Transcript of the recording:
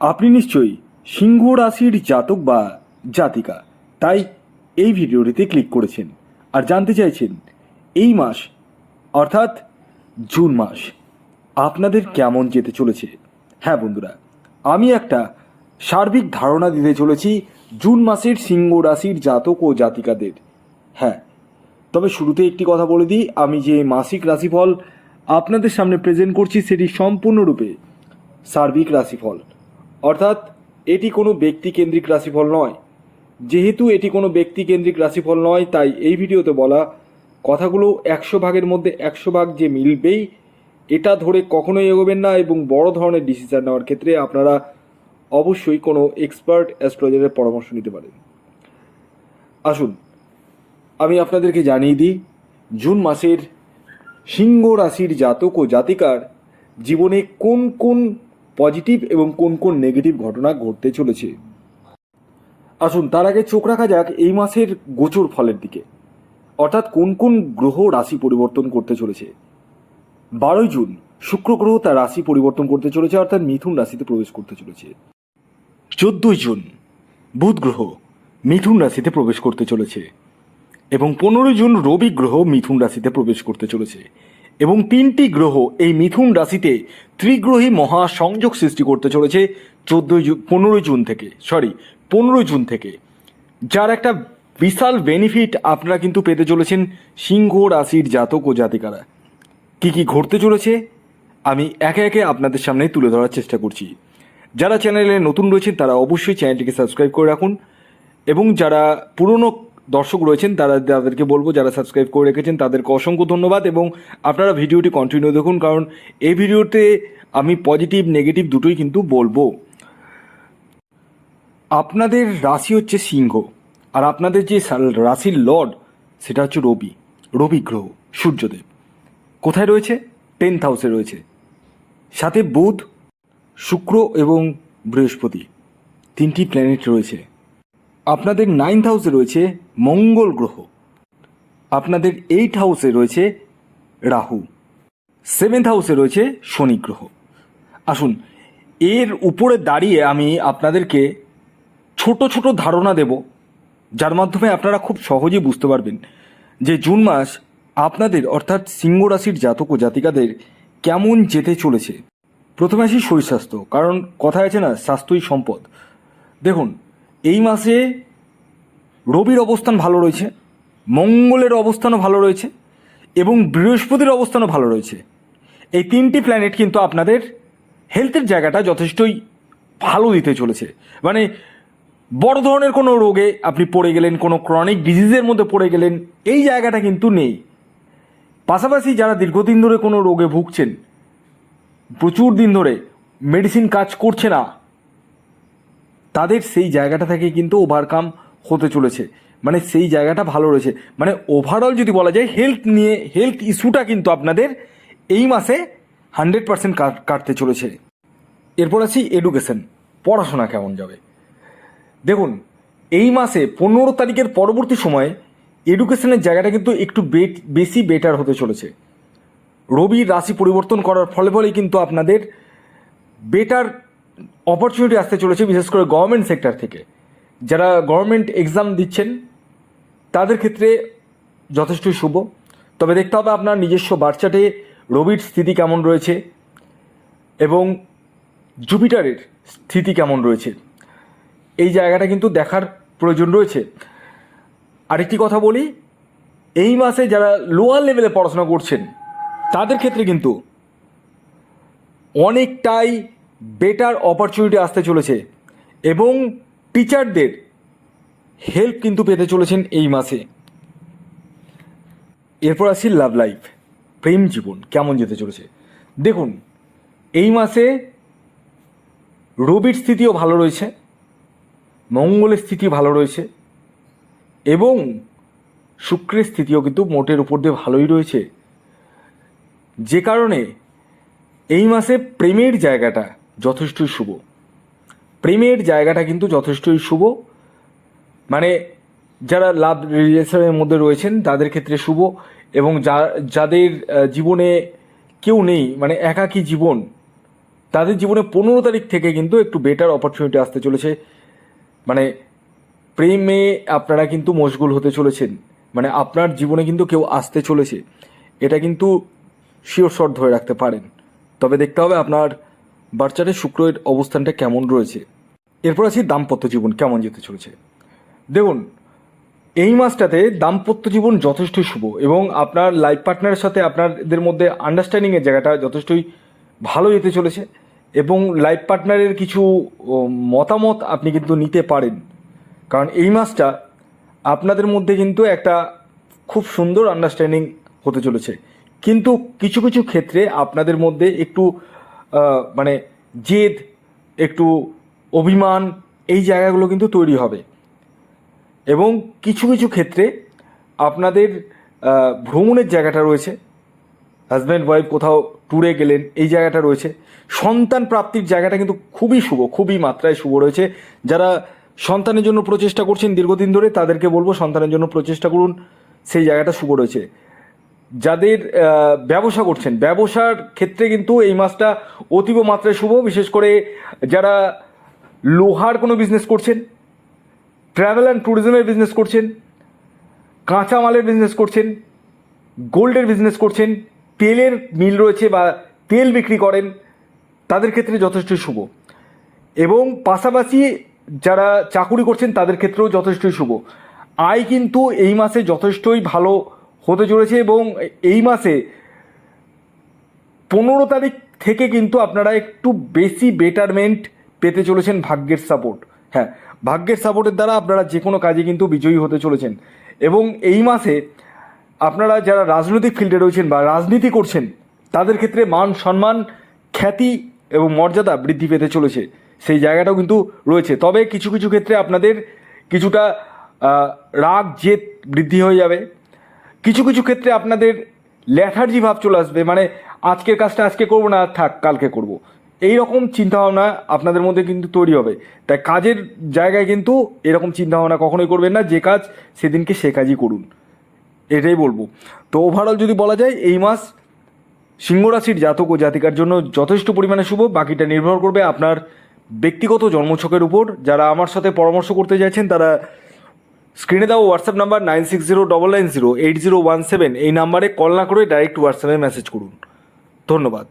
আপনি নিশ্চয়ই সিংহ রাশির জাতক বা জাতিকা, তাই এই ভিডিওটিতে ক্লিক করেছেন আর জানতে চাইছেন এই মাস, অর্থাৎ জুন মাস, আপনাদের কেমন যেতে চলেছে? হ্যাঁ বন্ধুরা, আমি একটা সার্বিক ধারণা দিতে চলেছি জুন মাসের সিংহ রাশির জাতক ও জাতিকাদের। হ্যাঁ তবে শুরুতে একটি কথা বলে দিই, আমি যে মাসিক রাশিফল আপনাদের সামনে প্রেজেন্ট করছি সেটি সম্পূর্ণরূপে সার্বিক রাশিফল। অর্থাৎ এটি কোনো ব্যক্তিকেন্দ্রিক রাশিফল নয়। যেহেতু এটি কোনো ব্যক্তিকেন্দ্রিক রাশিফল নয়, তাই এই ভিডিওতে বলা কথাগুলো একশো ভাগের মধ্যে একশো ভাগ যে মিলবেই, এটা ধরে কখনোই এগোবেন না এবং বড় ধরনের ডিসিশন নেওয়ার ক্ষেত্রে আপনারা অবশ্যই কোনো এক্সপার্ট অ্যাস্ট্রোলজারের পরামর্শ নিতে পারেন। আসুন, আমি আপনাদেরকে জানিয়ে দিই, জুন মাসের সিংহ রাশির জাতক ও জাতিকার জীবনে কোন কোন পজিটিভ এবং কোন কোন নেগেটিভ ঘটনা ঘটতে চলেছে। আসুন, তার আগে চোখ রাখা যাক এই মাসের গোচর ফলের দিকে। অর্থাৎ কোন কোন গ্রহ রাশি পরিবর্তন করতে চলেছে? বারোই জুন, শুক্র গ্রহ তার রাশি পরিবর্তন করতে চলেছে, অর্থাৎ মিথুন রাশিতে প্রবেশ করতে চলেছে। চোদ্দই জুন, বুধ গ্রহ মিথুন রাশিতে প্রবেশ করতে চলেছে এবং পনেরোই জুন রবি গ্রহ মিথুন রাশিতে প্রবেশ করতে চলেছে। এবং তিনটি গ্রহ এই মিথুন রাশিতে ত্রিগ্রহী মহা সংযোগ সৃষ্টি করতে চলেছে চোদ্দোই জুন পনেরোই জুন থেকে সরি পনেরোই জুন থেকে। যার একটা বিশাল বেনিফিট আপনারা কিন্তু পেতে চলেছেন সিংহ রাশির জাতক ও জাতিকারা। কী কী ঘটতে চলেছে? আমি একে একে আপনাদের সামনে তুলে ধরার চেষ্টা করছি। যারা চ্যানেলে নতুন রয়েছেন তারা অবশ্যই চ্যানেলটিকে সাবস্ক্রাইব করে রাখুন এবং যারা পুরনো দর্শক রয়েছেন, তারা তাদেরকে বলব যারা সাবস্ক্রাইব করে রেখেছেন, তাদেরকে অসংখ্য ধন্যবাদ এবং আপনারা ভিডিওটি কন্টিনিউ দেখুন, কারণ এই ভিডিওতে আমি পজিটিভ নেগেটিভ দুটোই কিন্তু বলব। আপনাদের রাশি হচ্ছে সিংহ, আর আপনাদের যে রাশির লর্ড, সেটা হচ্ছে রবি রবি গ্রহ, সূর্যদেব। কোথায় রয়েছে? টেন্থ হাউসে রয়েছে। সাথে বুধ, শুক্র এবং বৃহস্পতি, তিনটি প্ল্যানেট রয়েছে। আপনাদের নাইন্থ হাউসে রয়েছে মঙ্গল গ্রহ। আপনাদের এইট হাউসে রয়েছে রাহু। সেভেন্থ হাউসে রয়েছে শনি গ্রহ। আসুন, এর উপরে দাঁড়িয়ে আমি আপনাদেরকে ছোট ছোট ধারণা দেব, যার মাধ্যমে আপনারা খুব সহজেই বুঝতে পারবেন যে জুন মাস আপনাদের, অর্থাৎ সিংহ রাশির জাতক ও জাতিকাদের, কেমন যেতে চলেছে। প্রথমে আসি শরীর স্বাস্থ্য কারণ কথা আছে না, স্বাস্থ্যই সম্পদ। দেখুন এই মাসে রবির অবস্থান ভালো রয়েছে, মঙ্গলের অবস্থানও ভালো রয়েছে এবং বৃহস্পতির অবস্থানও ভালো রয়েছে। এই তিনটি প্ল্যানেট কিন্তু আপনাদের হেলথের জায়গাটা যথেষ্টই ভালো দিতে চলেছে। মানে বড় ধরনের কোনো রোগে আপনি পড়ে গেলেন, কোনো ক্রনিক ডিজিজের মধ্যে পড়ে গেলেন, এই জায়গাটা কিন্তু নেই। পাশাপাশি যারা দীর্ঘদিন ধরে কোনো রোগে ভুগছেন, প্রচুর দিন ধরে মেডিসিন কাজ করছে না তাদের সেই জায়গাটা থেকে কিন্তু ওভারকাম হতে চলেছে। মানে সেই জায়গাটা ভালো রয়েছে। মানে ওভারঅল যদি বলা যায় হেলথ নিয়ে হেলথ ইস্যুটা কিন্তু আপনাদের এই মাসে হান্ড্রেড পার্সেন্ট কাটতে চলেছে। এরপর আসি এডুকেশন পড়াশোনা কেমন যাবে? দেখুন, এই মাসে পনেরো তারিখের পরবর্তী সময়ে এডুকেশনের জায়গাটা কিন্তু একটু বে- বেশি বেটার হতে চলেছে। রবির রাশি পরিবর্তন করার ফলে ফলেই কিন্তু আপনাদের বেটার অপরচুনিটি আসতে চলেছে, বিশেষ করে গভর্নমেন্ট সেক্টর থেকে। যারা গভর্নমেন্ট এক্সাম দিচ্ছেন, তাদের ক্ষেত্রে যথেষ্টই শুভ। তবে দেখতে হবে আপনার নিজস্ব বার্চাটে রবির স্থিতি কেমন রয়েছে এবং জুপিটারের স্থিতি কেমন রয়েছে। এই জায়গাটা কিন্তু দেখার প্রয়োজন রয়েছে। আরেকটি কথা বলি, এই মাসে যারা লোয়ার লেভেলে পড়াশোনা করছেন, তাদের ক্ষেত্রে কিন্তু অনেকটাই বেটার অপরচুনিটি আসতে চলেছে। এবং টিচারদের হেল্প কিন্তু পেতে চলেছেন এই মাসে। এরপর আসি লাভ লাইফ প্রেম জীবন, কেমন যেতে চলেছে। দেখুন, এই মাসে রবির স্থিতিও ভালো রয়েছে, মঙ্গলের স্থিতি ভালো রয়েছে, এবং শুক্রের স্থিতিও কিন্তু মোটের উপর দিয়ে ভালোই রয়েছে। যে কারণে এই মাসে প্রেমের জায়গাটা যথেষ্টই শুভ। প্রেমের জায়গাটা কিন্তু যথেষ্টই শুভ। মানে যারা লাভ রিলেশনের মধ্যে রয়েছেন, তাদের ক্ষেত্রে শুভ এবং যা, যাদের জীবনে কেউ নেই মানে একাকী জীবন, তাদের জীবনে পনেরো তারিখ থেকে কিন্তু একটু বেটার অপরচুনিটি আসতে চলেছে। মানে প্রেমে আপনারা কিন্তু মশগুল হতে চলেছেন। মানে আপনার জীবনে কিন্তু কেউ আসতে চলেছে। এটা কিন্তু শিওর ধরে রাখতে পারেন। তবে দেখতে হবে আপনার বাচ্চাদের শুক্রের অবস্থানটা কেমন রয়েছে? এরপর আছি দাম্পত্য জীবন কেমন যেতে চলেছে? দেখুন, এই মাসটাতে দাম্পত্য জীবন যথেষ্টই শুভ এবং আপনার লাইফ পার্টনারের সাথে আপনাদের মধ্যে আন্ডারস্ট্যান্ডিংয়ের জায়গাটা যথেষ্টই ভালো যেতে চলেছে এবং লাইফ পার্টনারের কিছু মতামত আপনি কিন্তু নিতে পারেন। কারণ এই মাসটা আপনাদের মধ্যে কিন্তু একটা খুব সুন্দর আন্ডারস্ট্যান্ডিং হতে চলেছে। কিন্তু কিছু কিছু ক্ষেত্রে আপনাদের মধ্যে একটু মানে জেদ, একটু অভিমান, এই জায়গাগুলো কিন্তু তৈরি হবে। এবং কিছু কিছু ক্ষেত্রে আপনাদের ভ্রমণের জায়গাটা রয়েছে। হাজব্যান্ড ওয়াইফ কোথাও ট্যুরে গেলেন, এই জায়গাটা রয়েছে। সন্তান প্রাপ্তির জায়গাটা কিন্তু খুবই শুভ, খুবই মাত্রায় শুভ রয়েছে। যারা সন্তানের জন্য প্রচেষ্টা করছেন দীর্ঘদিন ধরে, তাদেরকে বলব সন্তানের জন্য প্রচেষ্টা করুন, সেই জায়গাটা শুভ রয়েছে। যাদের ব্যবসা করছেন। ব্যবসার ক্ষেত্রে কিন্তু এই মাসটা অতীব মাত্রায় শুভ, বিশেষ করে যারা লোহার কোনো বিজনেস করছেন ট্রাভেল অ্যান্ড ট্যুরিজমের বিজনেস করছেন, কাঁচামালের বিজনেস করছেন, গোল্ডের বিজনেস করছেন, তেলের মিল রয়েছে বা তেল বিক্রি করেন, তাদের ক্ষেত্রে যথেষ্ট শুভ। এবং পাশাপাশি যারা চাকুরি করছেন, তাদের ক্ষেত্রেও যথেষ্টই শুভ। আয় কিন্তু এই মাসে যথেষ্টই ভালো হতে চলেছে এবং এই মাসে পনেরো তারিখ থেকে কিন্তু আপনারা একটু বেশি বেটারমেন্ট পেতে চলেছেন ভাগ্যের সাপোর্ট হ্যাঁ ভাগ্যের সাপোর্টের দ্বারা আপনারা যে কোনো কাজে কিন্তু বিজয়ী হতে চলেছেন। এবং এই মাসে আপনারা যারা রাজনৈতিক ফিল্ডে রয়েছেন বা রাজনীতি করছেন, তাদের ক্ষেত্রে মান সম্মান, খ্যাতি এবং মর্যাদা বৃদ্ধি পেতে চলেছে। সেই জায়গাটাও কিন্তু রয়েছে। তবে কিছু কিছু ক্ষেত্রে আপনাদের কিছুটা রাগ, জেদ বৃদ্ধি হয়ে যাবে। কিছু কিছু ক্ষেত্রে আপনাদের ল্যাথার্জি ভাব চলে আসবে মানে আজকের কাজটা আজকে করব না থাক, কালকে করব। এই রকম চিন্তাভাবনা আপনাদের মধ্যে কিন্তু তৈরি হবে। তাই কাজের জায়গায় কিন্তু এরকম চিন্তাভাবনা কখনোই করবেন না, যে কাজ সেদিনকে সে কাজই করুন। এটাই বলব। তো ওভারঅল যদি বলা যায়, এই মাস সিংহ রাশির জাতক ও জাতিকার জন্য যথেষ্ট পরিমাণে শুভ, বাকিটা নির্ভর করবে আপনার ব্যক্তিগত জন্মছকের উপর। যারা আমার সাথে পরামর্শ করতে চাইছেন, তারা স্ক্রিনে দাও WhatsApp number nine six zero double nine zero eight zero one seven এই নাম্বারে কল না করে ডাইরেক্ট হোয়াটসঅ্যাপে মেসেজ করুন। ধন্যবাদ।